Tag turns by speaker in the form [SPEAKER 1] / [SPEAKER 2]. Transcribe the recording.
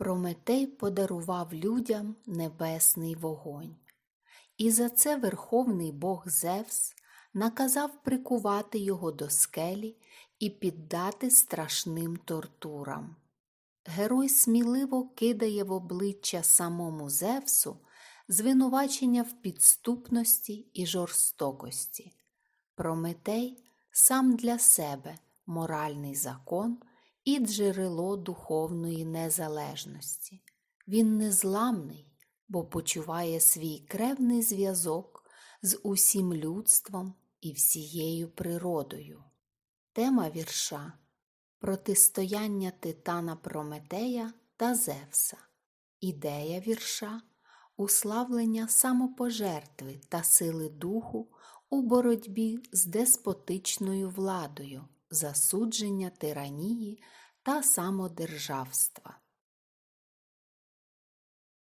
[SPEAKER 1] Прометей подарував людям небесний вогонь. І за це верховний бог Зевс наказав прикувати його до скелі і піддати страшним тортурам. Герой сміливо кидає в обличчя самому Зевсу звинувачення в підступності і жорстокості. Прометей сам для себе моральний закон і джерело духовної незалежності. Він незламний, бо почуває свій кревний зв'язок з усім людством і всією природою. Тема вірша Протистояння Титана Прометея та Зевса. Ідея вірша уславлення самопожертви та сили духу у боротьбі з деспотичною владою, засудження тиранії та самодержавства.